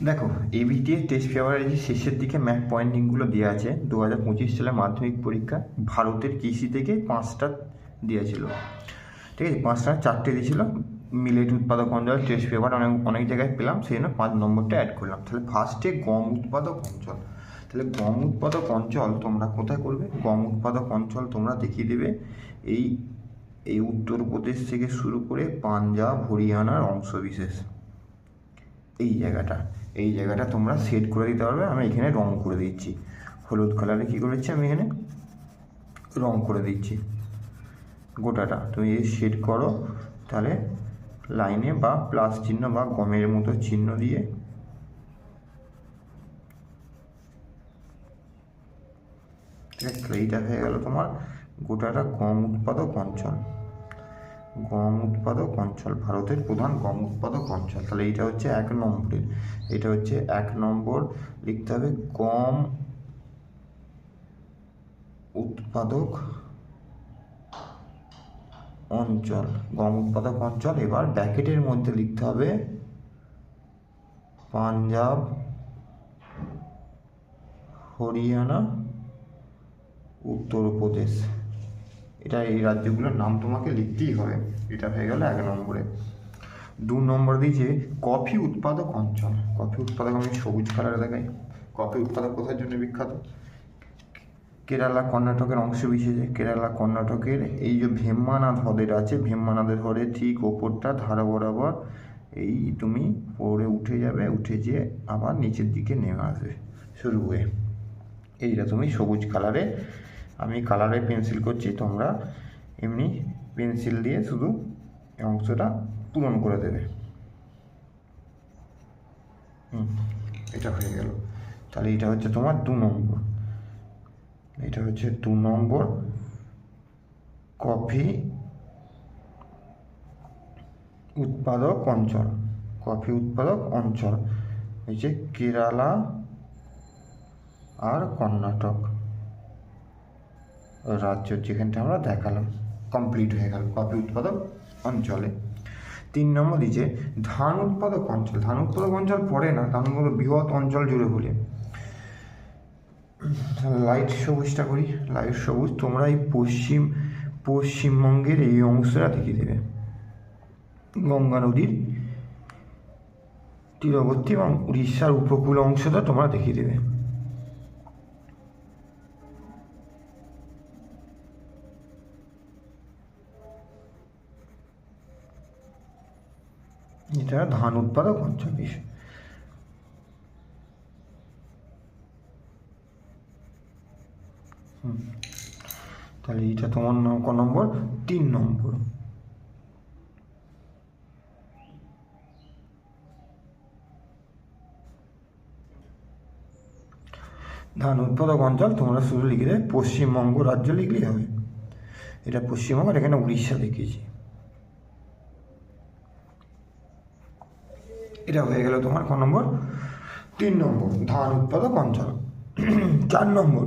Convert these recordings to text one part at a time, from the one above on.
দেখো ABTA test পেপারের যে শেষের দিকে ম্যাপ পয়েন্টিংগুলো দেওয়া আছে দু হাজার পঁচিশ সালে মাধ্যমিক পরীক্ষা, ভারতের কৃষি থেকে পাঁচটা দিয়েছিল। ঠিক আছে, পাঁচটা চারটে দিয়েছিল। মিলেট উৎপাদক অঞ্চল টেস্ট পেপার অনেক অনেক জায়গায় পেলাম, সেই জন্য পাঁচ নম্বরটা অ্যাড করলাম। তাহলে ফার্স্টে গম উৎপাদক অঞ্চল। তাহলে গম উৎপাদক অঞ্চল তোমরা কোথায় করবে? গম উৎপাদক অঞ্চল তোমরা দেখিয়ে দেবে। এই এই উত্তরপ্রদেশ থেকে শুরু করে পাঞ্জাব, হরিয়ানার অংশবিশেষ। এই জায়গাটা এই জায়গাটা তোমরা সেট করে দিতে পারবে। আমি এখানে রং করে দিচ্ছি। হলুদ কালারে কী করেছি আমি এখানে? রং করে দিচ্ছি। গোটাটা তুমি যদি সেট করো, তাহলে লাইনে বা প্লাস চিহ্ন বা গমের মতো চিহ্ন দিয়ে এইটা হয়ে গেল তোমার। গোটাটা গম উৎপাদক অঞ্চল। গম উৎপাদক অঞ্চল, ভারতের প্রধান গম উৎপাদক অঞ্চল। তাহলে এইটা হচ্ছে এক নম্বরের এটা হচ্ছে এক নম্বর। লিখতে হবে গম উৎপাদক অঞ্চল। গম উৎপাদক অঞ্চল। এবার ব্যাকেটের মধ্যে লিখতে হবে পাঞ্জাব, হরিয়ানা, উত্তরপ্রদেশ। এটা এই রাজ্যগুলোর নাম তোমাকে লিখতেই হবে। এটা হয়ে গেল এক নম্বরে। দু নম্বর দিয়েছে, কফি উৎপাদক অঞ্চল। কফি উৎপাদক আমি সবুজ কালার দেখাই। কফি উৎপাদক কোথার জন্য বিখ্যাত? কেরালা, কর্ণাটকের অংশ বিশেষে। কেরালা, কর্ণাটকের এই যে ভীমানাথ হ্রদের আছে ভীমানাথের হ্রদের ঠিক ওপরটা, ধারা বরাবর এই তুমি পরে উঠে যাবে, উঠে যেয়ে আবার নিচের দিকে নেমে আসবে। শুরু হয়ে। এইটা তুমি সবুজ কালারে আমি কালারে পেন্সিল করছি, তোমরা এমনি পেন্সিল দিয়ে শুধু অংশটা পূরণ করে দেবে। এটা হয়ে গেল। তাহলে এটা হচ্ছে তোমার দু নম্বর। এটা হচ্ছে দু নম্বর কফি উৎপাদক অঞ্চল। কফি উৎপাদক অঞ্চল। এই যে কেরালা আর কর্ণাটক। রাজ্য যেখানটা আমরা দেখালাম কমপ্লিট হয়ে গেল কফি উৎপাদক অঞ্চলে। তিন নম্বর দিচ্ছে ধান উৎপাদক অঞ্চল, ধান উৎপাদক অঞ্চল পড়ে না, ধান উৎপাদক বৃহৎ অঞ্চল জুড়ে বলে। লাইট সবুজটা করি, লাইট সবুজ, তোমরা এই পশ্চিম, পশ্চিমবঙ্গের এই অংশটা দেখিয়ে দেবে। গঙ্গা নদীর তীরবর্তী এবং উড়িষ্যার উপকূল অংশটা তোমরা দেখিয়ে দেবে। এটা ধান উৎপাদক অঞ্চল বিষয় তাহলে এটা তোমার নাম ক নম্বর? তিন নম্বর। ধান উৎপাদক অঞ্চল, তোমরা শুধু লিখে দেবে, পশ্চিমবঙ্গ রাজ্য লিখলেই হবে। এটা পশ্চিমবঙ্গ এখানে উড়িষ্যা লিখেছি এটা হয়ে গেল তোমার ক নম্বর? তিন নম্বর, ধান উৎপাদক অঞ্চল। চার নম্বর।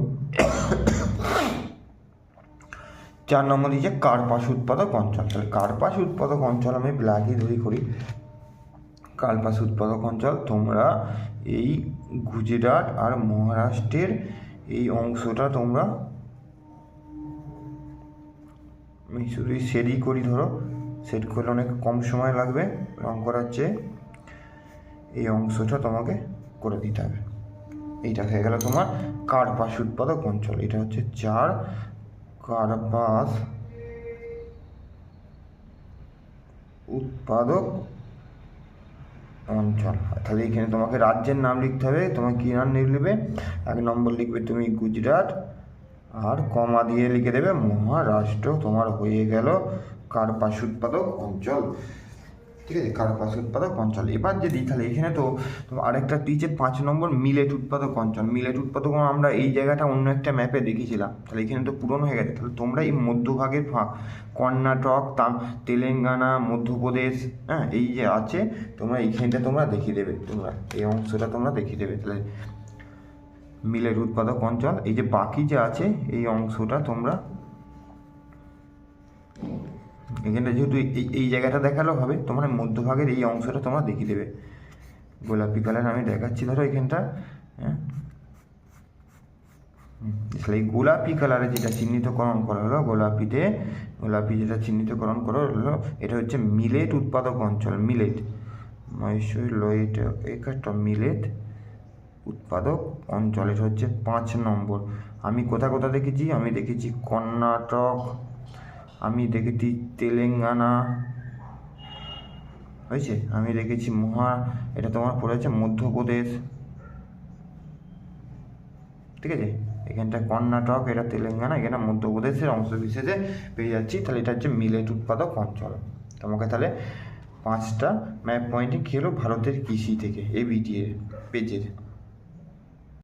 চার নম্বর দিচ্ছে কার্পাস উৎপাদক অঞ্চল। তাহলে কার্পাস উৎপাদক অঞ্চল আমি ব্ল্যাকে ধরি করি। কার্পাস উৎপাদক অঞ্চল, তোমরা এই গুজরাট আর মহারাষ্ট্রের এই অংশটা তোমরা আমি শুধু সেটই করি ধরো। সেট করলে অনেক কম সময় লাগবে। রং করার চেয়ে। এই অংশটা তোমাকে করে দিতে হবে। এইটা হয়ে গেল তোমার কার্পাস উৎপাদক অঞ্চল। এটা হচ্ছে চার কার্পাস উৎপাদক অঞ্চল। তাহলে এখানে তোমাকে রাজ্যের নাম লিখতে হবে। তোমার কী নাম লিখবে? এক নম্বর লিখবে তুমি গুজরাট। আর কমা দিয়ে লিখে দেবে মহারাষ্ট্র। তোমার হয়ে গেল কার্পাস উৎপাদক অঞ্চল। ঠিক আছে কার্পাস উৎপাদক অঞ্চল। এবার যদি তাহলে এখানে তো আরেকটা দিয়েছে পাঁচ নম্বর মিলেট উৎপাদক অঞ্চল। মিলেট উৎপাদক আমরা এই জায়গাটা অন্য একটা ম্যাপে দেখেছিলাম। তাহলে এখানে তো পূরণ হয়ে গেছে। তাহলে তোমরা এই মধ্যভাগের কর্ণাটক, তাম, তেলেঙ্গানা, মধ্যপ্রদেশ হ্যাঁ এই যে আছে, তোমরা এইখানটা তোমরা দেখিয়ে দেবে। তোমরা এই অংশটা তোমরা দেখিয়ে দেবে। তাহলে মিলেট উৎপাদক অঞ্চল, এই যে বাকি যে আছে, এই অংশটা তোমরা এখানটা যেহেতু এই এই জায়গাটা দেখালেও হবে, তোমরা মধ্যভাগের এই অংশটা তোমরা দেখিয়ে দেবে। গোলাপি কালার আমি দেখাচ্ছি, ধরো এখানটা হ্যাঁ? এই গোলাপি কালারে যেটা চিহ্নিতকরণ করা হলো, গোলাপিতে, গোলাপি যেটা চিহ্নিতকরণ করা হলো, এটা হচ্ছে মিলেট উৎপাদক অঞ্চল, মিলেট। মহেশ্বরী লোয়েট একটা মিলেট উৎপাদক অঞ্চল, এটা হচ্ছে পাঁচ নম্বর। আমি কোথা কোথা দেখেছি? আমি দেখেছি কর্ণাটক আমি দেখেছি তেলেঙ্গানা। হয়েছে? আমি দেখেছি মহা, এটা তোমার পড়েছে মধ্যপ্রদেশ। ঠিক আছে? এখানটা কর্ণাটক, এটা তেলেঙ্গানা, এখানে মধ্যপ্রদেশের অংশ বিশেষে পেয়ে যাচ্ছি। তাহলে এটা হচ্ছে মিলেট উৎপাদক অঞ্চল। তোমাকে তাহলে পাঁচটা ম্যাপ পয়েন্টে কী হলো ভারতের কৃষি থেকে এবিটি এর পেজের।